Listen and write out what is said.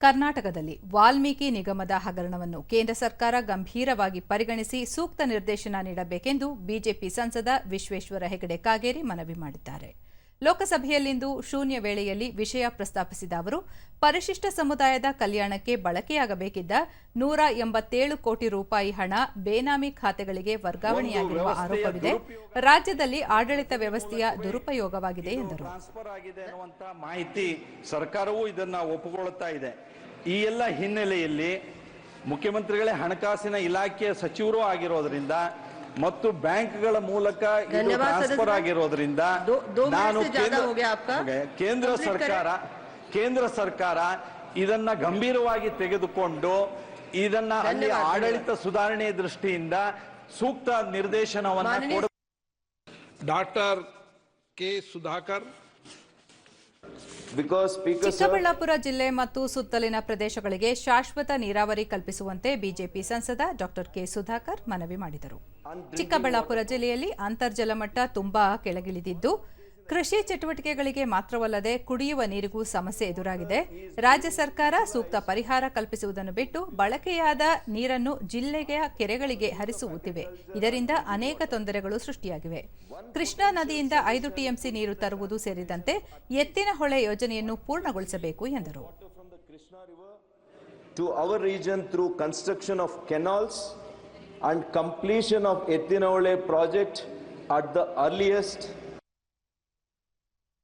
ಕರ್ನಾಟಕದಲ್ಲಿ ವಾಲ್ಮೀಕಿ ನಿಗಮದ ಹಗರಣವನ್ನು ಕೇಂದ್ರ ಸರ್ಕಾರ ಗಂಭೀರವಾಗಿ ಪರಿಗಣಿಸಿ ಸೂಕ್ತ ನಿರ್ದೇಶನ ನೀಡಬೇಕೆಂದು ಬಿಜೆಪಿ ಸಂಸದ ವಿಶ್ವೇಶ್ವರ ಹೆಗಡೆ ಕಾಗೇರಿ ಮನವಿ ಮಾಡಿದ್ದಾರೆ. ಲೋಕಸಭೆಯಲ್ಲಿಂದು ಶೂನ್ಯ ವೇಳೆಯಲ್ಲಿ ವಿಷಯ ಪ್ರಸ್ತಾಪಿಸಿದ ಅವರು ಪರಿಶಿಷ್ಟ ಸಮುದಾಯದ ಕಲ್ಯಾಣಕ್ಕೆ ಬಳಕೆಯಾಗಬೇಕಿದ್ದ ನೂರ ಎಂಬತ್ತೇಳು ಕೋಟಿ ರೂಪಾಯಿ ಹಣ ಬೇನಾಮಿ ಖಾತೆಗಳಿಗೆ ವರ್ಗಾವಣೆಯಾಗಿರುವ ಆರೋಪವಿದೆ. ರಾಜ್ಯದಲ್ಲಿ ಆಡಳಿತ ವ್ಯವಸ್ಥೆಯ ದುರುಪಯೋಗವಾಗಿದೆ ಎಂದರು. ಮಾಹಿತಿ ಸರ್ಕಾರವೂ ಇದನ್ನ ಒಪ್ಪಿಕೊಳ್ಳುತ್ತಾ ಇದೆ. ಈ ಎಲ್ಲ ಹಿನ್ನೆಲೆಯಲ್ಲಿ ಮುಖ್ಯಮಂತ್ರಿಗಳೇ ಹಣಕಾಸಿನ ಇಲಾಖೆಯ ಸಚಿವರು ಆಗಿರೋದ್ರಿಂದ ಮತ್ತು ಬ್ಯಾಂಕ್ಗಳ ಮೂಲಕ ಟ್ರಾನ್ಸ್ಫರ್ ಆಗಿರೋದ್ರಿಂದ ನಾನು ಕೇಂದ್ರ ಸರ್ಕಾರ ಕೇಂದ್ರ ಸರ್ಕಾರ ಇದನ್ನ ಗಂಭೀರವಾಗಿ ತೆಗೆದುಕೊಂಡು ಇದನ್ನ ಅಲ್ಲಿ ಆಡಳಿತ ಸುಧಾರಣೆ ದೃಷ್ಟಿಯಿಂದ ಸೂಕ್ತ ನಿರ್ದೇಶನವನ್ನು ಡಾಕ್ಟರ್ ಕೆ ಸುಧಾಕರ್ ಚಿಕ್ಕಬಳ್ಳಾಪುರ ಜಿಲ್ಲೆ ಮತ್ತು ಸುತ್ತಲಿನ ಪ್ರದೇಶಗಳಿಗೆ ಶಾಶ್ವತ ನೀರಾವರಿ ಕಲ್ಪಿಸುವಂತೆ ಬಿಜೆಪಿ ಸಂಸದ ಡಾಕ್ಟರ್ ಕೆ ಸುಧಾಕರ್ ಮನವಿ ಮಾಡಿದರು. ಚಿಕ್ಕಬಳ್ಳಾಪುರ ಜಿಲ್ಲೆಯಲ್ಲಿ ಅಂತರ್ಜಲ ಮಟ್ಟ ತುಂಬಾ ಕೆಳಗಿಳಿದಿದ್ದು ಕೃಷಿ ಚಟುವಟಿಕೆಗಳಿಗೆ ಮಾತ್ರವಲ್ಲದೆ ಕುಡಿಯುವ ನೀರಿಗೂ ಸಮಸ್ಯೆ ಎದುರಾಗಿದೆ. ರಾಜ್ಯ ಸರ್ಕಾರ ಸೂಕ್ತ ಪರಿಹಾರ ಕಲ್ಪಿಸುವುದನ್ನು ಬಿಟ್ಟು ಬಳಕೆಯಾದ ನೀರನ್ನು ಜಿಲ್ಲೆಯ ಕೆರೆಗಳಿಗೆ ಹರಿಸುತ್ತಿವೆ. ಇದರಿಂದ ಅನೇಕ ತೊಂದರೆಗಳು ಸೃಷ್ಟಿಯಾಗಿವೆ. ಕೃಷ್ಣಾ ನದಿಯಿಂದ ಐದು ಟಿಎಂಸಿ ನೀರು ತರುವುದು ಸೇರಿದಂತೆ ಎತ್ತಿನ ಹೊಳೆ ಯೋಜನೆಯನ್ನು ಪೂರ್ಣಗೊಳಿಸಬೇಕು ಎಂದರು. To our region through construction of canals and completion of Ethinole project at the earliest